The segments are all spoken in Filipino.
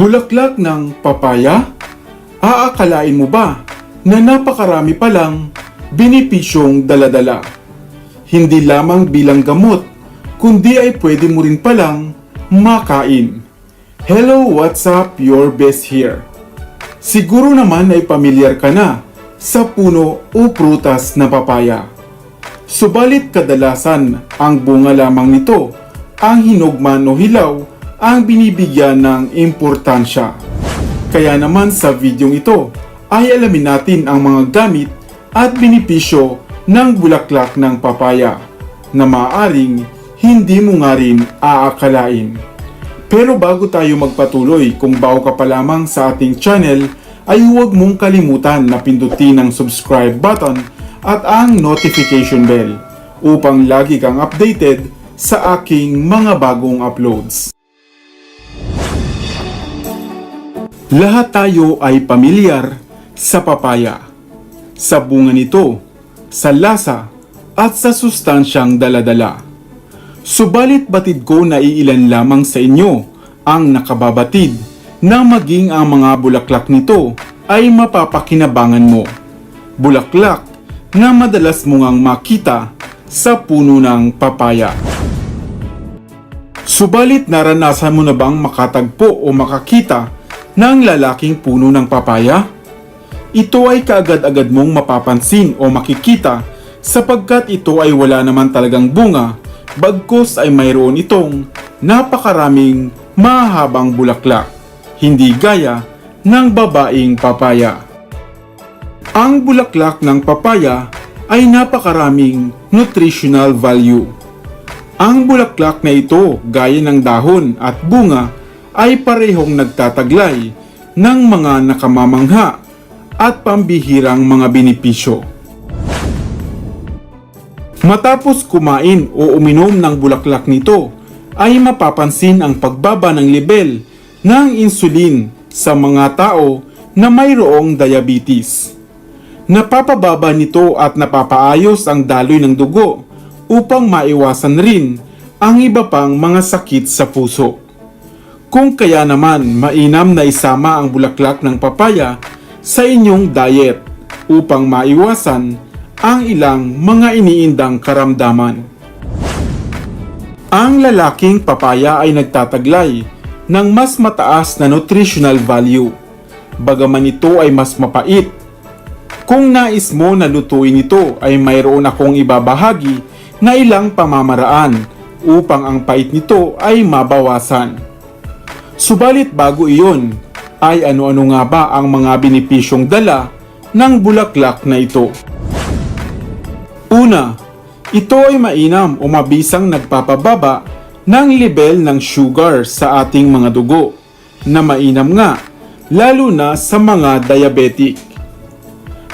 Bulaklak ng papaya? Aakalain mo ba na napakarami palang binipisyong daladala? Hindi lamang bilang gamot, kundi ay pwede mo rin palang makain. Hello, what's up? Your best here. Siguro naman ay pamilyar ka na sa puno o prutas na papaya. Subalit kadalasan ang bunga lamang nito, ang hinugman o hilaw ang binibigyan ng importansya. Kaya naman sa videong ito ay alamin natin ang mga gamit at benepisyo ng bulaklak ng papaya na maaring hindi mo nga rin aakalain. Pero bago tayo magpatuloy, kung bago ka pa lamang sa ating channel, ay huwag mong kalimutan na pindutin ang subscribe button at ang notification bell upang lagi kang updated sa aking mga bagong uploads. Lahat tayo ay pamilyar sa papaya, sa bunga nito, sa lasa, at sa sustansyang daladala. Subalit batid ko na iilan lamang sa inyo ang nakababatid na maging ang mga bulaklak nito ay mapapakinabangan mo. Bulaklak na madalas mo ngang makita sa puno ng papaya. Subalit naranasan mo na bang makatagpo o makakita ng lalaking puno ng papaya? Ito ay kaagad-agad mong mapapansin o makikita sapagkat ito ay wala naman talagang bunga bagkus ay mayroon itong napakaraming mahabang bulaklak, hindi gaya ng babaing papaya. Ang bulaklak ng papaya ay napakaraming nutritional value. Ang bulaklak na ito, gaya ng dahon at bunga, ay parehong nagtataglay ng mga nakamamangha at pambihirang mga benepisyo. Matapos kumain o uminom ng bulaklak nito, ay mapapansin ang pagbaba ng level ng insulin sa mga tao na mayroong diabetes. Napapababa nito at napapaayos ang daloy ng dugo upang maiwasan rin ang iba pang mga sakit sa puso. Kung kaya naman mainam na isama ang bulaklak ng papaya sa inyong diet upang maiwasan ang ilang mga iniindang karamdaman. Ang lalaking papaya ay nagtataglay ng mas mataas na nutritional value. Bagaman ito ay mas mapait. Kung nais mo na lutuin ito ay mayroon akong ibabahagi na ilang pamamaraan upang ang pait nito ay mabawasan. Subalit bago iyon, ay ano-ano nga ba ang mga benepisyong dala ng bulaklak na ito? Una, ito ay mainam o mabisang nagpapababa ng level ng sugar sa ating mga dugo na mainam nga lalo na sa mga diabetic.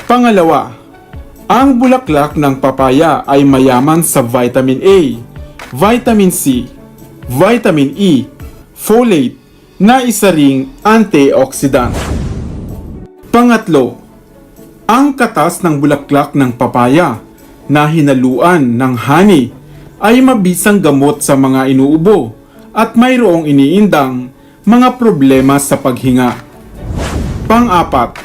Pangalawa, ang bulaklak ng papaya ay mayaman sa vitamin A, vitamin C, vitamin E, folate na isa ring antioxidant. Pangatlo, ang katas ng bulaklak ng papaya na hinaluan ng honey ay mabisang gamot sa mga inuubo at mayroong iniindang mga problema sa paghinga. Pang-apat,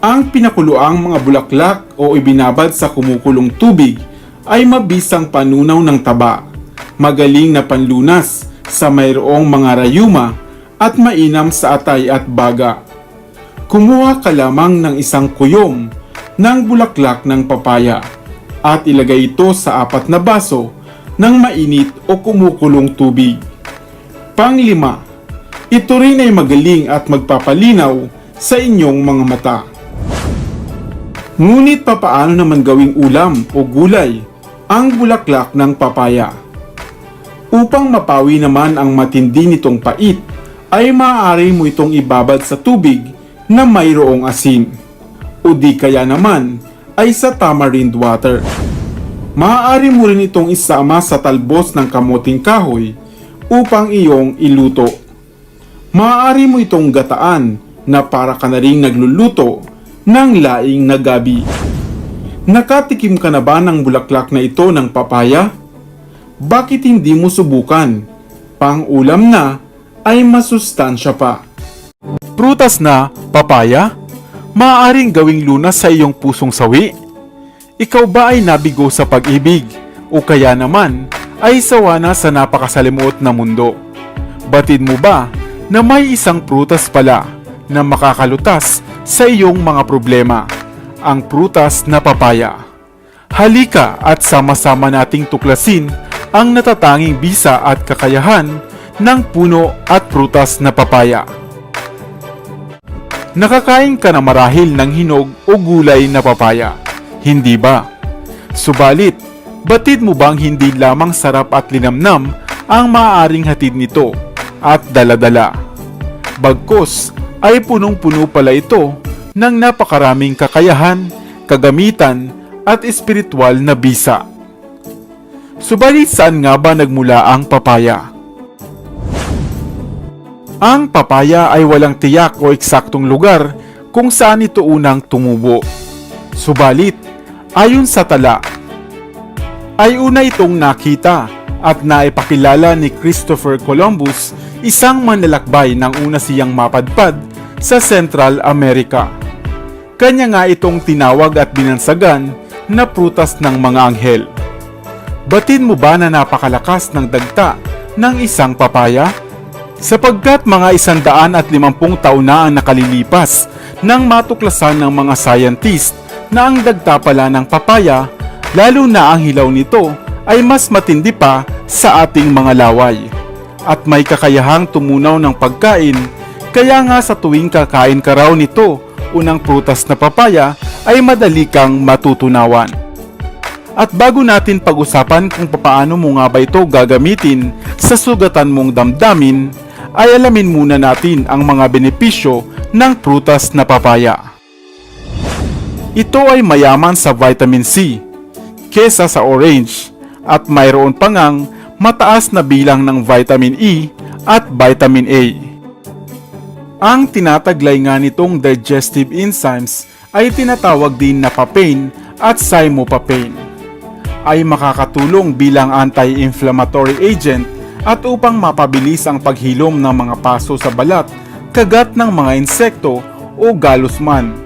ang pinakuluang mga bulaklak o ibinabad sa kumukulong tubig ay mabisang panunaw ng taba, magaling na panlunas sa mayroong mga rayuma at mainam sa atay at baga. Kumuha ka lamang ng isang kuyom ng bulaklak ng papaya at ilagay ito sa apat na baso ng mainit o kumukulong tubig. Panglima, ito rin ay magaling at magpapalinaw sa inyong mga mata. Ngunit papaano naman gawing ulam o gulay ang bulaklak ng papaya? Upang mapawi naman ang matindi nitong pait, ay maaari mo itong ibabad sa tubig na mayroong asin. O di kaya naman ay sa tamarind water. Maaari mo rin itong isama sa talbos ng kamuting kahoy upang iyong iluto. Maaari mo itong gataan na para ka na rin nagluluto ng laing na gabi. Nakatikim ka na ba ng bulaklak na ito ng papaya? Bakit hindi mo subukan? Pang ulam na ay masustansya pa. Prutas na papaya? Maaaring gawing lunas sa iyong pusong sawi? Ikaw ba ay nabigo sa pag-ibig? O kaya naman ay sawa na sa napakasalimuot na mundo? Batid mo ba na may isang prutas pala na makakalutas sa iyong mga problema? Ang prutas na papaya. Halika at sama-sama nating tuklasin ang natatanging bisa at kakayahan ng puno at prutas na papaya. Nakakain ka na marahil ng hinog o gulay na papaya, hindi ba? Subalit, batid mo bang hindi lamang sarap at linamnam ang maaaring hatid nito at daladala? Bagkos ay punong-puno pala ito ng napakaraming kakayahan, kagamitan at espiritual na bisa. Subalit saan nga ba nagmula ang papaya? Ang papaya ay walang tiyak o eksaktong lugar kung saan ito unang tumubo. Subalit, ayon sa tala, ay una itong nakita at naipakilala ni Christopher Columbus, isang manlalakbay nang una siyang mapadpad sa Central America. Kanya nga itong tinawag at binansagan na prutas ng mga anghel. Batin mo ba na napakalakas ng dagta ng isang papaya? Sapagkat mga isandaan at limampung taon na ang nakalilipas nang matuklasan ng mga scientist na ang dagta pala ng papaya, lalo na ang hilaw nito, ay mas matindi pa sa ating mga laway. At may kakayahang tumunaw ng pagkain, kaya nga sa tuwing kakain ka raw nito, unang prutas na papaya, ay madali kang matutunawan. At bago natin pag-usapan kung papaano mo nga ba ito gagamitin sa sugatan mong damdamin, ay alamin muna natin ang mga benepisyo ng prutas na papaya. Ito ay mayaman sa vitamin C kesa sa orange at mayroon pa mataas na bilang ng vitamin E at vitamin A. Ang tinataglay nga nitong digestive enzymes ay tinatawag din na papain at cymopapain ay makakatulong bilang anti-inflammatory agent at upang mapabilis ang paghilom ng mga paso sa balat, kagat ng mga insekto o galos man.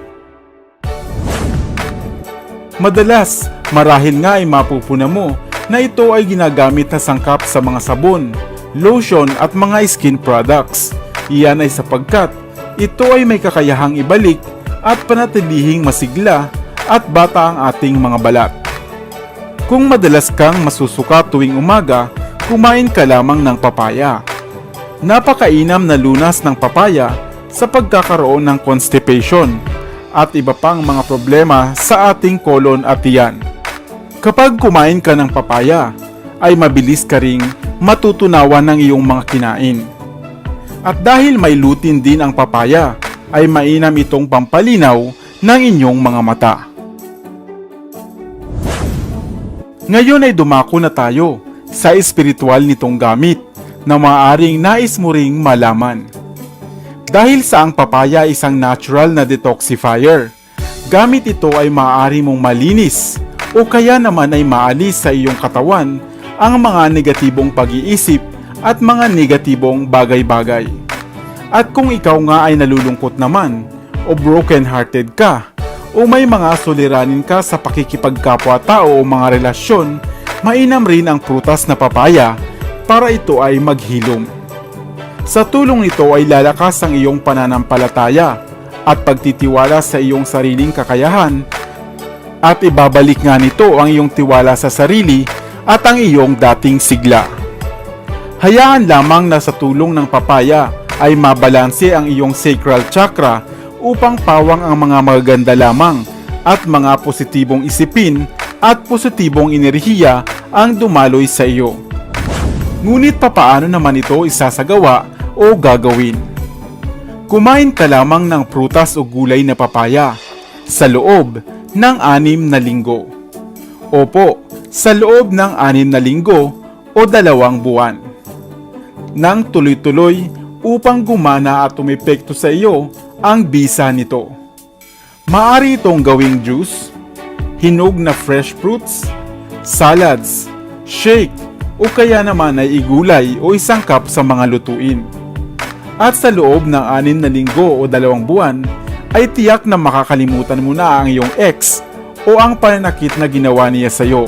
Madalas, marahil nga ay mapupuna mo na ito ay ginagamit na sangkap sa mga sabon, lotion at mga skin products. Iyan ay sapagkat ito ay may kakayahang ibalik at panatilihing masigla at bata ang ating mga balat. Kung madalas kang masusuka tuwing umaga, kumain ka lamang ng papaya. Napakainam na lunas ng papaya sa pagkakaroon ng constipation at iba pang mga problema sa ating kolon at tiyan. Kapag kumain ka ng papaya, ay mabilis ka ring matutunawan ng iyong mga kinain. At dahil may lutin din ang papaya, ay mainam itong pampalinaw ng inyong mga mata. Ngayon ay dumako na tayo sa espiritual nitong gamit na maaaring nais mo ring malaman. Dahil sa ang papaya isang natural na detoxifier, gamit ito ay maaari mong malinis o kaya naman ay maalis sa iyong katawan ang mga negatibong pag-iisip at mga negatibong bagay-bagay. At kung ikaw nga ay nalulungkot naman o broken-hearted ka o may mga suliranin ka sa pakikipagkapwa-tao o mga relasyon, mainam rin ang prutas na papaya para ito ay maghilom. Sa tulong nito ay lalakas ang iyong pananampalataya at pagtitiwala sa iyong sariling kakayahan at ibabalik nga nito ang iyong tiwala sa sarili at ang iyong dating sigla. Hayaan lamang na sa tulong ng papaya ay mabalanse ang iyong sacral chakra upang pawang ang mga magaganda lamang at mga positibong isipin at positibong enerhiya ang dumaloy sa iyo. Ngunit papaano naman ito isasagawa o gagawin? Kumain ka lamang ng prutas o gulay na papaya sa loob ng anim na linggo. Opo, sa loob ng anim na linggo o dalawang buwan. Nang tuloy-tuloy upang gumana at umepekto sa iyo ang bisa nito. Maari itong gawing juice, hinog na fresh fruits, salads, shake, o kaya naman ay igulay o isangkap sa mga lutuin. At sa loob ng anin na linggo o dalawang buwan, ay tiyak na makakalimutan mo na ang iyong ex o ang pananakit na ginawa niya sa'yo.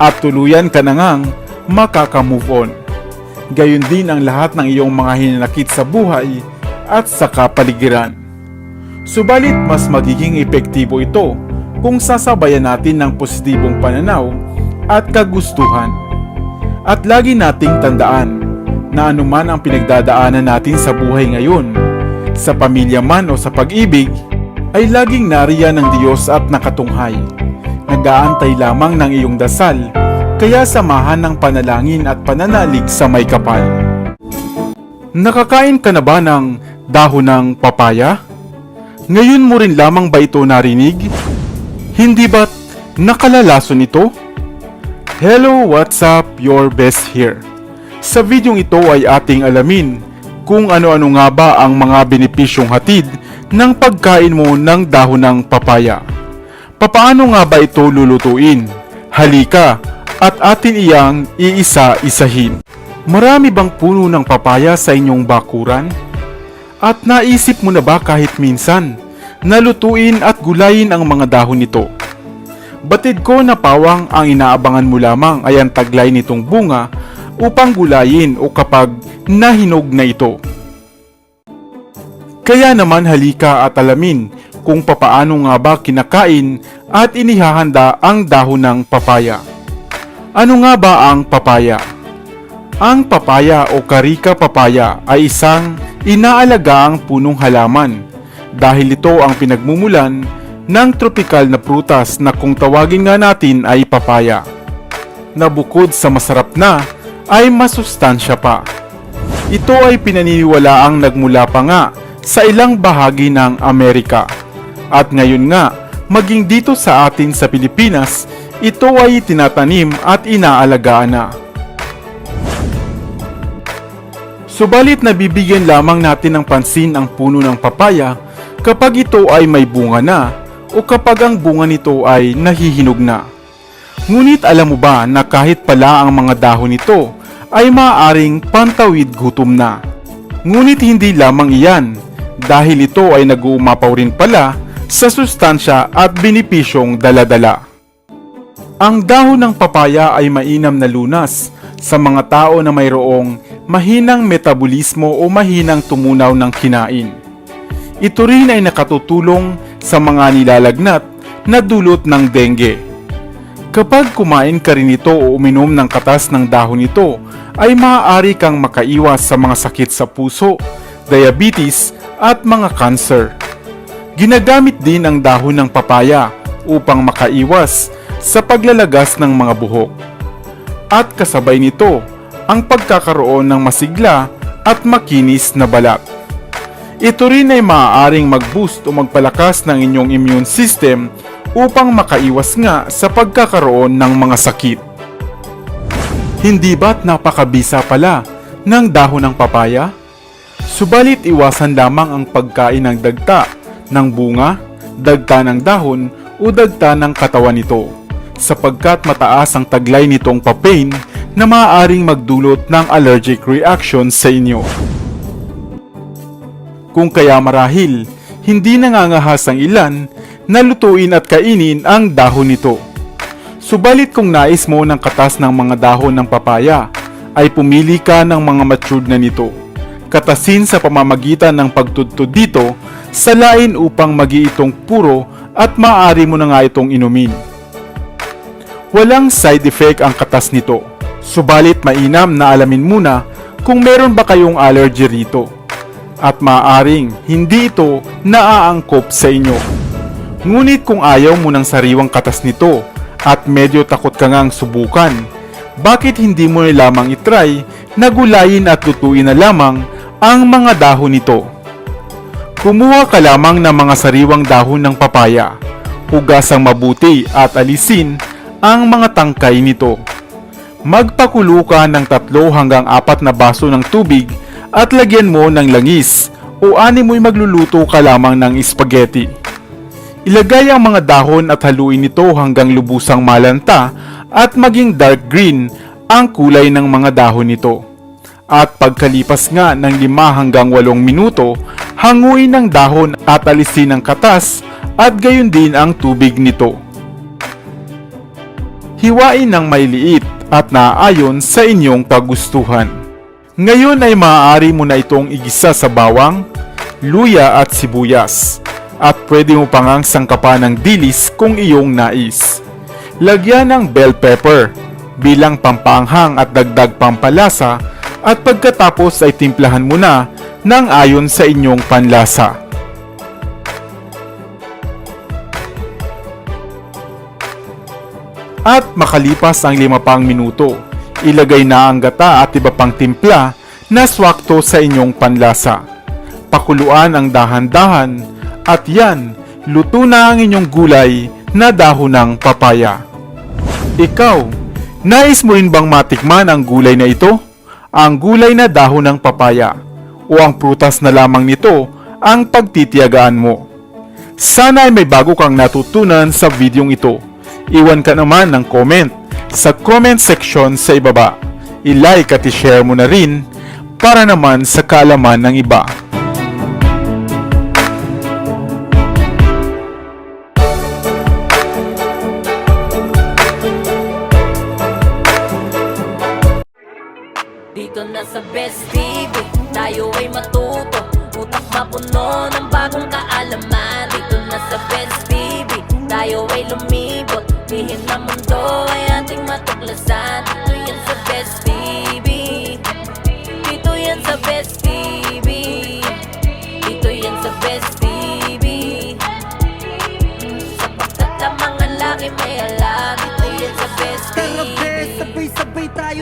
At tuluyan ka na ngang makaka-move on. Gayon din ang lahat ng iyong mga hinanakit sa buhay at sa kapaligiran. Subalit mas magiging epektibo ito kung sasabayan natin ng positibong pananaw at kagustuhan. At lagi nating tandaan na anuman ang pinagdadaanan natin sa buhay ngayon, sa pamilya man o sa pag-ibig, ay laging nariyan ng Diyos at nakatunghay. Nag-aantay lamang ng iyong dasal, kaya samahan ng panalangin at pananalig sa may kapal. Nakakain ka na ba ng dahon ng papaya? Ngayon mo rin lamang ba ito narinig? Hindi ba't nakalalason ito? Hello, what's up? Your best here. Sa videong ito ay ating alamin kung ano-ano nga ba ang mga benepisyong hatid ng pagkain mo ng dahon ng papaya. Papaano nga ba ito lulutuin? Halika at atin iyang iisa-isahin. Marami bang puno ng papaya sa inyong bakuran? At naisip mo na ba kahit minsan na lutuin at gulayin ang mga dahon nito? Batid ko na pawang ang inaabangan mo lamang ay ang taglay nitong bunga upang gulayin o kapag nahinog na ito. Kaya naman halika at alamin kung papaano nga ba kinakain at inihahanda ang dahon ng papaya. Ano nga ba ang papaya? Ang papaya o karika papaya ay isang inaalagaang punong halaman dahil ito ang pinagmumulan ng tropikal na prutas na kung tawagin nga natin ay papaya na bukod sa masarap na ay masustansya pa. Ito ay pinaniniwalaang nagmula pa nga sa ilang bahagi ng Amerika. At ngayon nga, maging dito sa atin sa Pilipinas, ito ay tinatanim at inaalagaan na. Subalit nabibigyan lamang natin ng pansin ang puno ng papaya kapag ito ay may bunga na o kapag ang bunga nito ay nahihinog na. Ngunit alam mo ba na kahit pala ang mga dahon nito ay maaaring pantawid gutom na. Ngunit hindi lamang iyan dahil ito ay nag-uumapaw rin pala sa sustansya at binipisyong daladala. Ang dahon ng papaya ay mainam na lunas sa mga tao na mayroong mahinang metabolismo o mahinang tumunaw ng kinain. Ito rin ay nakatutulong sa mga nilalagnat na dulot ng dengue. Kapag kumain ka rin ito o uminom ng katas ng dahon nito, ay maaari kang makaiwas sa mga sakit sa puso, diabetes at mga cancer. Ginagamit din ang dahon ng papaya upang makaiwas sa paglalagas ng mga buhok. At kasabay nito, ang pagkakaroon ng masigla at makinis na balat. Ito rin ay maaaring mag-boost o magpalakas ng inyong immune system upang makaiwas nga sa pagkakaroon ng mga sakit. Hindi ba't napakabisa pala ng dahon ng papaya? Subalit iwasan lamang ang pagkain ng dagta ng bunga, dagta ng dahon o dagta ng katawan nito sapagkat mataas ang taglay nitong papain na maaaring magdulot ng allergic reaction sa inyo. Kung kaya marahil, hindi nangangahas ang ilan na lutuin at kainin ang dahon nito. Subalit kung nais mo ng katas ng mga dahon ng papaya, ay pumili ka ng mga matured na nito. Katasin sa pamamagitan ng pagtudtod dito sa lain upang magi itong puro at maaari mo na nga itong inumin. Walang side effect ang katas nito. Subalit mainam na alamin muna kung meron ba kayong allergy rito. At maaaring hindi ito naaangkop sa inyo. Ngunit kung ayaw mo ng sariwang katas nito at medyo takot ka ngang subukan, bakit hindi mo lamang itry na gulayin at lutuin na lamang ang mga dahon nito? Kumuha ka lamang ng mga sariwang dahon ng papaya, hugasang mabuti at alisin ang mga tangkay nito. Magpakulo ka ng tatlo hanggang apat na baso ng tubig at lagyan mo ng langis o ani mo'y magluluto ka lamang ng spaghetti. Ilagay ang mga dahon at haluin ito hanggang lubusang malanta at maging dark green ang kulay ng mga dahon nito. At pagkalipas nga ng 5 hanggang 8 minuto, hanguin ng dahon at alisin ang katas at gayon din ang tubig nito. Hiwain ng mailiit at naaayon sa inyong kagustuhan. Ngayon ay maaari mo na itong igisa sa bawang, luya at sibuyas. At pwede mo pang sangkapan ng dilis kung iyong nais. Lagyan ng bell pepper bilang pampanghang at dagdag pampalasa at pagkatapos ay timplahan mo na ng ayon sa inyong panlasa. At makalipas ang lima pang minuto, ilagay na ang gata at iba pang timpla na swakto sa inyong panlasa. Pakuluan ang dahan-dahan at yan, luto na ang inyong gulay na dahon ng papaya. Ikaw, nais mo rin bang matikman ang gulay na ito? Ang gulay na dahon ng papaya o ang prutas na lamang nito ang pagtitiyagaan mo. Sana ay may bago kang natutunan sa videong ito. Iwan ka naman ng comment sa comment section sa ibaba. I-like at i-share mo na rin para naman sa kaalaman ng iba. Dito na sa Best TV, tayo ay matuto Utak mapuno ng bagong kaalaman Dito na sa Best TV, tayo ay lumibot Lihim ng mundo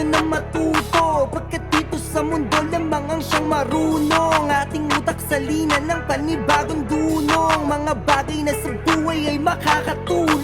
tayo na matuto. Pagkat dito sa mundo lamang ang siyang marunong. Ating utak salina ng panibagong dunong. Mga bagay na sa buhay ay makakatulong